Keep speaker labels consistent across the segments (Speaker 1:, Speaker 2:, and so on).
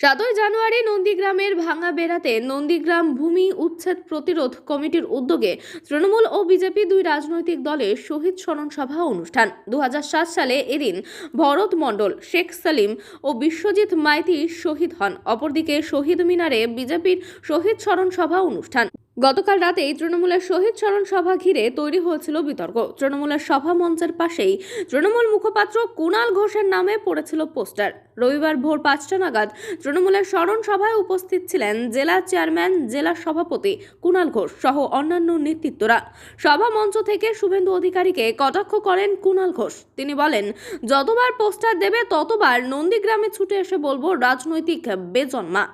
Speaker 1: সাতই জানুয়ারি নন্দীগ্রামের ভাঙা বেড়াতে নন্দীগ্রাম ভূমি উচ্ছেদ প্রতিরোধ কমিটির উদ্যোগে তৃণমূল ও বিজেপি দুই রাজনৈতিক দলের শহীদ স্মরণ সভা অনুষ্ঠান। দু হাজার সাত সালে এদিন ভরত মণ্ডল, শেখ সালিম ও বিশ্বজিৎ মাইতি শহীদ হন। অপরদিকে শহীদ মিনারে বিজেপির শহীদ স্মরণ সভা অনুষ্ঠান। গতকাল রাতেই তৃণমূলের শহীদ স্মরণ সভা ঘিরে তৈরি হয়েছিল বিতর্ক। তৃণমূলের সভা মঞ্চের পাশেই তৃণমূল মুখপাত্র কুণাল ঘোষের নামে পড়েছিল পোস্টার। রবিবার ভোর পাঁচটা নাগাদ তৃণমূলের স্মরণ সভায় উপস্থিত ছিলেন জেলা চেয়ারম্যান, জেলা সভাপতি কুণাল ঘোষ সহ অন্যান্য নেতৃত্বরা। সভা মঞ্চ থেকে শুভেন্দু অধিকারীকে কটাক্ষ করেন কুণাল ঘোষ। তিনি বলেন, যতবার পোস্টার দেবে ততবার নন্দীগ্রামে ছুটে এসে বলব রাজনৈতিক বেজন্মা।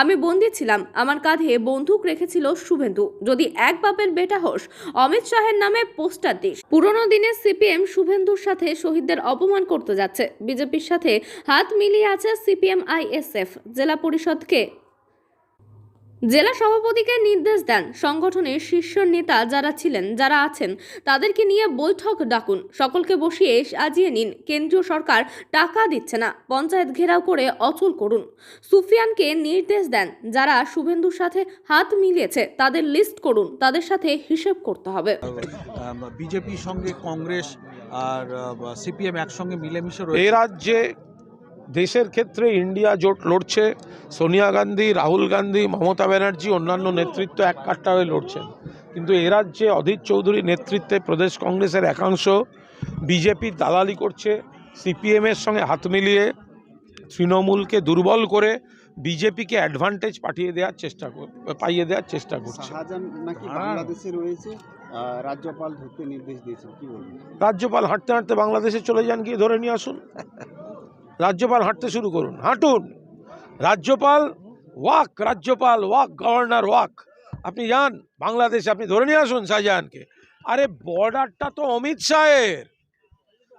Speaker 1: আমি বন্দি ছিলাম, আমার কাঁধে বন্দুক রেখেছিল শুভেন্দু। যদি এক বাপের বেটা হোস, অমিত শাহের নামে পোস্টার দিস। পুরনো দিনে সিপিএম শুভেন্দুর সাথে শহীদদের অপমান করতে যাচ্ছে। বিজেপির সাথে হাত মিলিয়ে আছে সিপিএম আইএসএফ। জেলা পরিষদকে জেলা সভাপতিকে নির্দেশ দেন সংগঠনের শীর্ষ নেতা যারা ছিলেন যারা আছেন তাদেরকে নিয়ে বৈঠক ডাকুন। সকলকে বসিয়ে সাজিয়ে নিন। কেন্দ্রীয় সরকার টাকা দিচ্ছে না। পঞ্চায়েত ঘেরাও করে অচল করুন। সুফিয়ানকে নির্দেশ দেন। যারা শুভেন্দুর সাথে হাত মিলিয়েছে তাদের লিস্ট করুন। তাদের সাথে হিসেব করতে হবে।
Speaker 2: বিজেপির সঙ্গে কংগ্রেস আর সিপিএম একসঙ্গে মিলেমিশে
Speaker 3: এই
Speaker 2: রয়েছে।
Speaker 3: রাজ্যে দেশের ক্ষেত্রে ইন্ডিয়া জোট লড়ছে সোনিয়া গান্ধী রাহুল গান্ধী মমতা ব্যানার্জি অন্যান্য নেতৃত্ব এক কাট্টা হয়ে লড়ছেন। কিন্তু এ রাজ্যে অধীর চৌধুরী নেতৃত্বে প্রদেশ কংগ্রেসের একাংশ বিজেপির দালালি করছে সিপিএমের সঙ্গে হাত মিলিয়ে তৃণমূলকে দুর্বল করে বিজেপিকে অ্যাডভান্টেজ পাঠিয়ে দেওয়ার চেষ্টা কর পাইয়ে দেওয়ার চেষ্টা করছে।
Speaker 2: হ্যাঁ।
Speaker 4: বাংলাদেশে রয়েছে আহ, রাজ্যপাল ধরতে নির্দেশ দিয়েছেন কি বলবেন?
Speaker 3: রাজ্যপাল হাঁটতে হাঁটতে বাংলাদেশে চলে যান গিয়ে ধরে নিয়ে আসুন। রাজ্যপাল হাঁটতে শুরু করুন, হাঁটুন। রাজ্যপাল, ওয়াক রাজ্যপাল, ওয়াক, গভর্নর, ওয়াক। আপনি যান, বাংলাদেশে আপনি ধরে নিয়ে আসুন শাহজাহানকে। আরে, বর্ডারটা তো অমিত শাহের।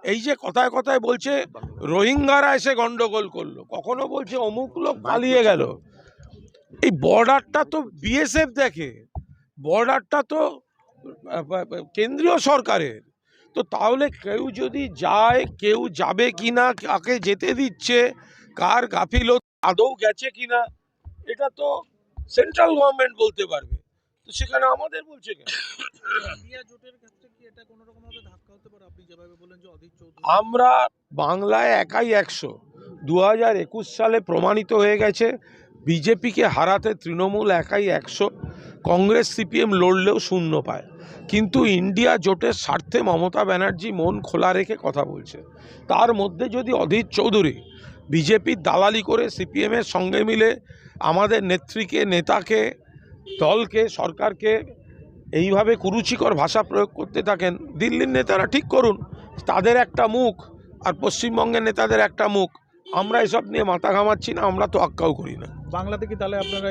Speaker 3: এই যে কথায় কথায় বলছে, রোহিঙ্গারা এসে গন্ডগোল করল। কখনো বলছে অমুক লোক পালিয়ে গেল। এই বর্ডারটা তো বিএসএফ দেখে। বর্ডারটা তো কেন্দ্রীয় সরকারের। তো তাহলে কেউ যদি যায় কেউ যাবে কিনা কাকে যেতে দিচ্ছে কার গাফিল আদৌ গেছে কিনা এটা তো সেন্ট্রাল গভর্নমেন্ট বলতে পারবে। তো সেখানে আমাদের বলছে কেন? আমরা বাংলায় একাই একশো। দু হাজার একুশ সালে প্রমাণিত হয়ে গেছে বিজেপিকে হারাতে তৃণমূল একাই একশো। কংগ্রেস সিপিএম লড়লেও শূন্য পায়। কিন্তু ইন্ডিয়া জোটের স্বার্থে মমতা ব্যানার্জি মন খোলা রেখে কথা বলছে। তার মধ্যে যদি অধীর চৌধুরী বিজেপির দালালি করে সিপিএমের সঙ্গে মিলে আমাদের নেত্রীকে, নেতাকে, দলকে, সরকারকে এইভাবে কুরুচিকর ভাষা প্রয়োগ করতে থাকেন, দিল্লির নেতারা ঠিক করুন, তাদের একটা মুখ আর পশ্চিমবঙ্গের নেতাদের একটা মুখ। আমরা এসব নিয়ে মাথা ঘামাচ্ছি না, আমরা তো আক্কাও করি না।
Speaker 2: বাংলাতে কি তাহলে আপনারা